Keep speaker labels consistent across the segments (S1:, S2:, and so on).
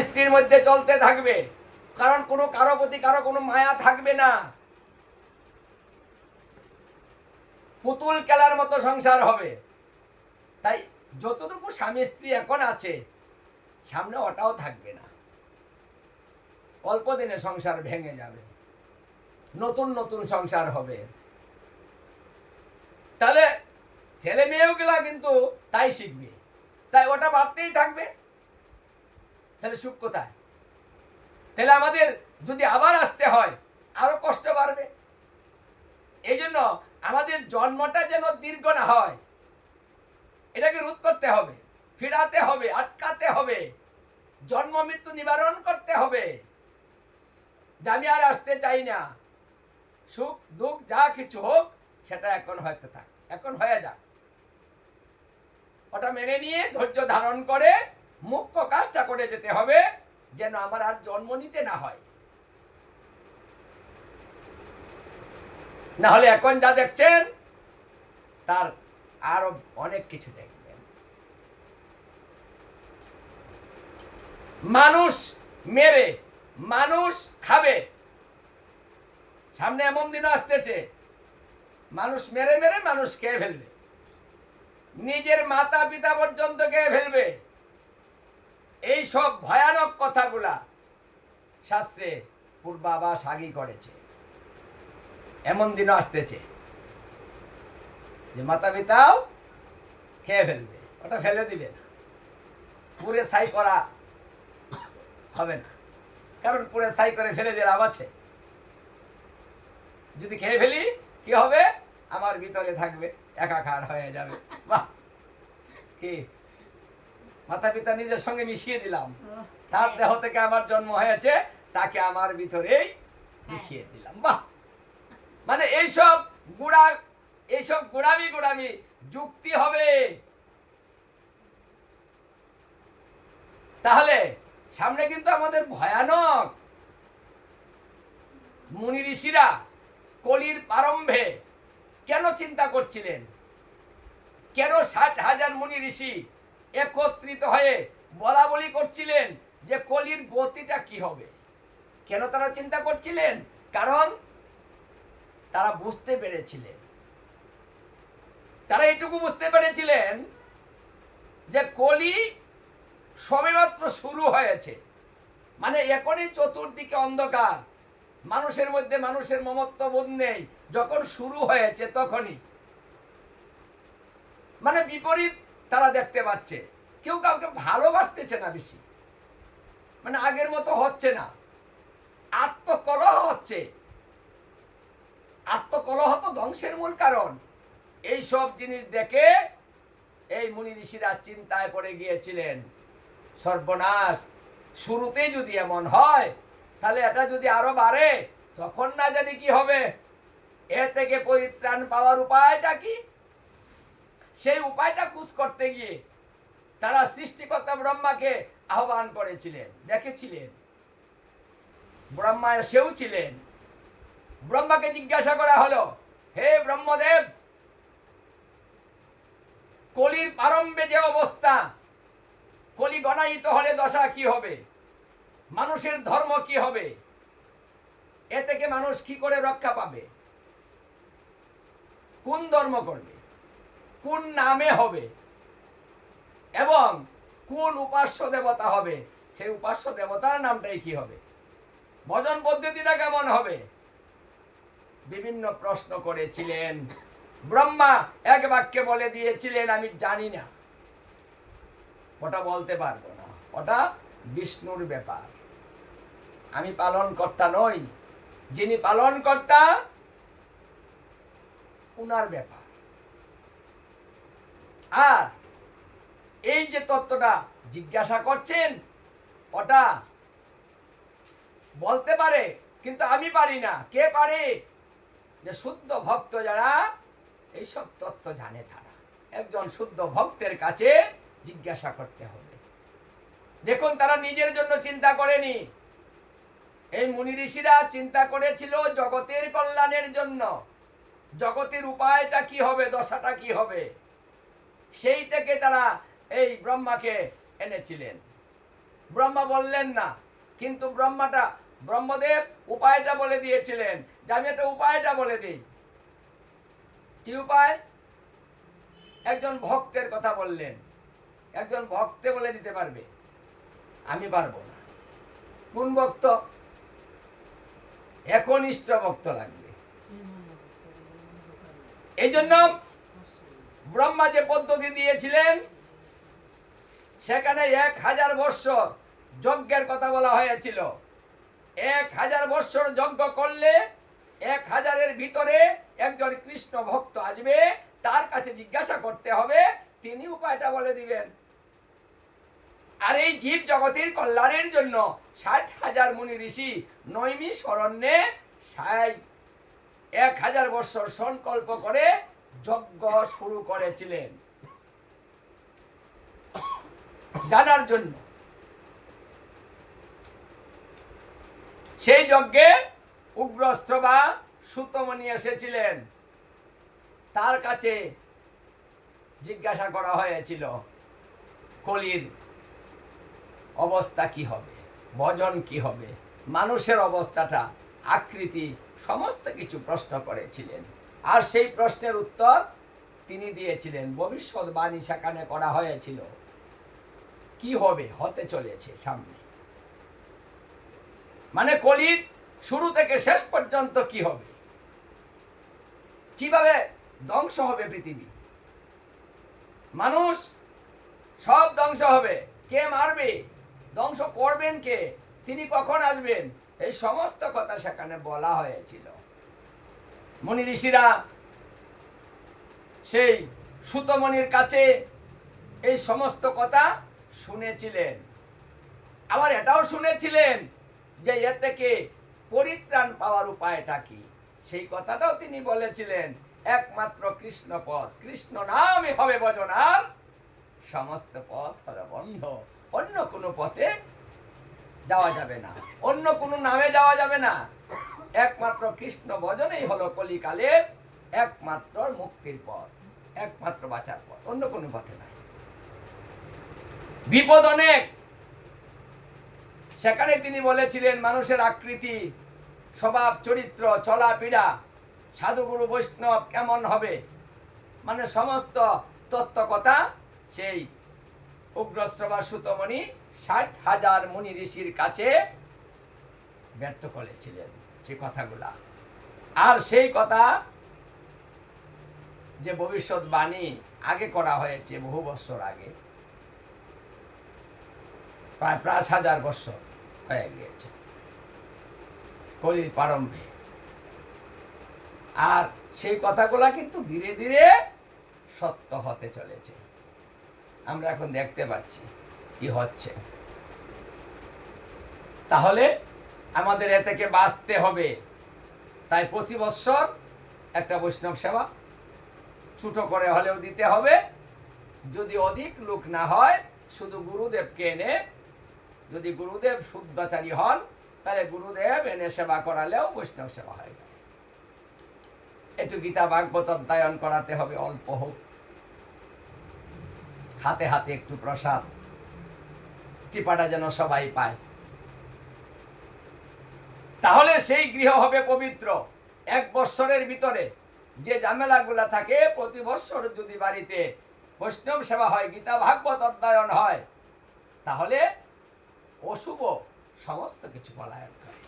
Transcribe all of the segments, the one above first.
S1: স্ত্রীর মধ্যে চলতে থাকবে। কারণ কোনো কারও প্রতি কারও কোনো মায়া থাকবে না। পুতুল খেলার মতো সংসার হবে। তাই যতটুকু স্বামী স্ত্রী এখন আছে, সামনে ওটাও থাকবে না। অল্প দিনে সংসার ভেঙে যাবে। নতুন নতুন সংসার হবে। তাহলে ছেলে মেয়েও মেয়েগুলা কিন্তু তাই শিখবে। তাই ওটা ভাবতেই থাকবে। তাহলে সুখ কোথায়? তাহলে আমাদের যদি আবার আসতে হয়, আরও কষ্ট বাড়বে। এই জন্য আমাদের জন্মটা যেন দীর্ঘ না হয়, এটাকে রোধ করতে হবে, ফিরাতে হবে, আটকাতে হবে, জন্ম, মৃত্যু নিবারণ করতে হবে। যে আমি আর আসতে চাই না, সুখ, দুঃখ, যা কিছু হোক, সেটা এখন হয়তো থাক, এখন হয়ে যাক। ওটা মেনে নিয়ে ধৈর্য ধারণ করে মুখ্য কাজটা করে যেতে হবে, যেন আমার আর জন্ম নিতে না হয়। না হলে এখন যা দেখছেন, তার আরও অনেক কিছু দেখবেন। মানুষ মেরে, মানুষ খাবে। সামনে এমন দিন আসতেছে, মানুষ মেরে মেরে মানুষ খেয়ে ফেলবে। নিজের মাতা পিতা পর্যন্ত খেয়ে ফেলবে। সব ভয়ানক কথাগুলা শাস্ত্রে পূর্বাভাস আগেই করেছে। এমন দিনও আসতেছে যে মাতা পিতাও খেয়ে ফেলবে। ওটা ফেলে দিবে না। পুরে সাই করা হবে না। কারণ পুরে সাই করে ফেলে দিয়ে লাভ আছে। যদি খেয়ে ফেলি, কি হবে? আমার ভিতরে থাকবে, একাকার হয়ে যাবে। বাহ! কি মাতা পিতা নিজের সঙ্গে মিশিয়ে দিলাম। তার দেহ থেকে আমার জন্ম হয়েছে তাকে আমার ভিতরেই লিখিয়ে দিলাম। বাহ! মানে এইসব গুড়া এইসব গুড়ামি গুড়ামি যুক্তি হবে। তাহলে সামনে কিন্তু আমাদের ভয়ানক মুনি ঋষিরা কলির প্রারম্ভে কেন চিন্তা করছিলেন? কেন ষাট হাজার মুনি ঋষি একত্রিত হয়ে বলা বলি করছিলেন যে কলির গতিটা কি হবে। কেন তারা চিন্তা করছিলেন? কারণ তারা বুঝতে পেরেছিলেন। তারা এইটুকু বুঝতে পেরেছিলেন যে কলি সবেমাত্র শুরু হয়েছে। মানে এখনই চতুর্দিকে অন্ধকার। মানুষের মধ্যে মানুষের মমত্ব বোধ নেই। যখন শুরু হয়েছে তখনই। মানে বিপরীত তারা দেখতে পাচ্ছে। কেউ কাউকে ভালোবাসতেছে না বেশি। মানে আগের মতো হচ্ছে না। আত্মকলহ হচ্ছে। আত্মকলহ তো ধ্বংসের মূল কারণ। এই সব জিনিস দেখে এই মুনি ঋষিরা চিন্তায় পড়ে গিয়েছিলেন, সর্বনাশ। শুরুতেই যদি এমন হয়, তাহলে এটা যদি আরও বাড়ে, তখন না জানি কি হবে। এ থেকে পরিত্রাণ পাওয়ার উপায়টা কি? সেই উপায়টা খুঁজ করতে গিয়ে তারা সৃষ্টিকর্তা ব্রহ্মাকে আহ্বান করেছিলেন, দেখেছিলেন। ব্রহ্মা সেও ছিলেন। ব্রহ্মাকে জিজ্ঞাসা করা হলো, হে ব্রহ্মদেব, কলির প্রারম্ভে যে অবস্থা, কলি গণায়িত হলে দশা কি হবে? মানুষের ধর্ম কি হবে? এ থেকে মানুষ কি করে রক্ষা পাবে? কোন ধর্ম করবে? কোন নামে হবে? এবং কোন উপাস্য দেবতা হবে? সেই উপাস্য দেবতার নামটাই কি হবে? ভজন পদ্ধতিটা কেমন হবে? বিভিন্ন প্রশ্ন করেছিলেন। ব্রহ্মা এক বাক্যে বলে দিয়েছিলেন, আমি জানি না। ওটা বলতে পারব না। ওটা বিষ্ণুর ব্যাপার। আমি পালন কর্তা নই। যিনি পালন কর্তা উনার ব্যাপার। আর এই যে তত্ত্বটা জিজ্ঞাসা করছেন, ওটা বলতে পারে, কিন্তু আমি পারি না। কে পারে? যে শুদ্ধ ভক্ত যারা, এইসব তত্ত্ব জানে তারা। একজন শুদ্ধ ভক্তের কাছে জিজ্ঞাসা করতে হবে। দেখুন, তারা নিজের জন্য চিন্তা করেনি। এই মুনি ঋষিরা চিন্তা করেছিল জগতের কল্যাণের জন্য। জগতের উপায়টা কি হবে, দশাটা কি হবে? সেই থেকে তারা এই ব্রহ্মাকে এনেছিলেন। ব্রহ্মা বললেন না কিন্তু ব্রহ্মাটা ব্রহ্মদেব উপায়টা বলে দিয়েছিলেন। যে আমি একটা উপায়টা বলে দিই। কি উপায়? একজন ভক্তের কথা বললেন। একজন ভক্তে বলে দিতে পারবে। আমি পারব না। কোন ভক্ত? একনিষ্ঠ ভক্ত লাগবে। এই জন্য ব্রহ্মা যে পদ্ধতি দিয়েছিলেন, সেখানে এক হাজার বৎসর যজ্ঞের কথা বলা হয়েছিল। এক হাজার বৎসর যজ্ঞ করলে এক হাজারের ভিতরে একজন কৃষ্ণ ভক্ত আসবে, তার কাছে জিজ্ঞাসা করতে হবে, তিনি উপায়টা বলে দিবেন। আর এই জীব জগতের কল্যাণের জন্য ষাট হাজার মুনি ঋষি নৈমি শরণ্যে এক হাজার বৎসর সংকল্প করে যজ্ঞ শুরু করেছিলেন। জানার জন্য। সেই যজ্ঞে উগ্রস্ত্র বা সুতমণি এসেছিলেন। তার কাছে জিজ্ঞাসা করা হয়েছিল, কলির অবস্থা কি হবে? ভজন কি হবে? মানুষের অবস্থাটা, আকৃতি, সমস্ত কিছু প্রশ্ন করেছিলেন। আর সেই প্রশ্নের উত্তর তিনি দিয়েছিলেন। ভবিষ্যৎবাণী সেখানে করা হয়েছিল। কি হবে? হতে চলেছে সামনে। মানে কলির শুরু থেকে শেষ পর্যন্ত কি হবে? কীভাবে ধ্বংস হবে পৃথিবী? মানুষ সব ধ্বংস হবে। কে মারবে? ধ্বংস করবেন কে? তিনি কখন আসবেন? এই সমস্ত কথা সেখানে বলা হয়েছিল। মনি ঋষিরা সেই সুতমণির কাছে এই সমস্ত কথা শুনেছিলেন। আবার এটাও শুনেছিলেন যে এ থেকে পরিত্রাণ পাওয়ার উপায়টা কি? সেই কথাটাও তিনি বলেছিলেন, একমাত্র কৃষ্ণ পথ। কৃষ্ণ নামই হবে ভজন আর সমস্ত পথ হলো বন্ধ। অন্য কোনো পথে যাওয়া যাবে না। অন্য কোনো নামে যাওয়া যাবে না। একমাত্র কৃষ্ণ ভজনেই হলো কলিকালের একমাত্র মুক্তির পথ, একমাত্র বাঁচার পথ, অন্য কোনো পথে নাই। বিপদ অনেক। সেখানে তিনি বলেছিলেন, মানুষের আকৃতি, স্বভাব, চরিত্র চলাপীড়া সাধুগুরু বৈষ্ণব কেমন হবে? মানে সমস্ত তত্ত্ব কথা সেই উগ্রস্ত্রবা সুতমণি ষাট হাজার মুনি ঋষির কাছে ব্যর্থ করেছিলেন। সেই কথাগুলা। আর সেই কথা যে ভবিষ্যৎবাণী আগে করা হয়েছে বহু বছর আগে, প্রায় পাঁচ হাজার বছর হয়ে গিয়েছে। কলির প্রারম্ভে। আর সেই কথাগুলা কিন্তু ধীরে ধীরে সত্য হতে চলেছে। আমরা এখন দেখতে পাচ্ছি কি হচ্ছে। তাহলে আমাদের এ থেকে বাঁচতে হবে। তাই প্রতি বৎসর একটা বৈষ্ণব সেবা ছোটো করে হলেও দিতে হবে। যদি অধিক লোক না হয়, শুধু গুরুদেবকে এনে যদি গুরুদেব শুদ্ধাচারী হন, তাহলে গুরুদেব এনে সেবা করালেও বৈষ্ণব সেবা হয়। একটু গীতা ভাগবত অধ্যয়ন করাতে হবে, অল্প হোক। হাতে হাতে একটু প্রসাদ। টিপাটা যেন সবাই পায়। তাহলে সেই গৃহ হবে পবিত্র। এক বৎসরের ভিতরে। যে ঝামেলাগুলা থাকে, প্রতি বৎসর যদি বাড়িতে বৈষ্ণব সেবা হয়, গীতা, ভাগবত অধ্যয়ন হয়, তাহলে অশুভ সমস্ত কিছু পলায়ন করে।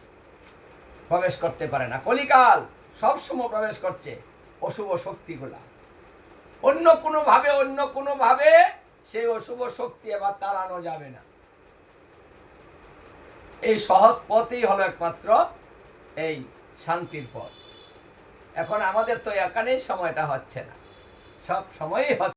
S1: প্রবেশ করতে পারে না। কলিকাল সবসময় প্রবেশ করছে অশুভ শক্তিগুলা। অন্য কোনোভাবে অন্য কোনোভাবে সেই অশুভ শক্তি এবার তাড়ানো যাবে না। এই সহজ পথই হলো একমাত্র এই শান্তির পথ। এখন আমাদের তো এখানেই সময়টা হচ্ছে না। সব সময়ই হচ্ছে।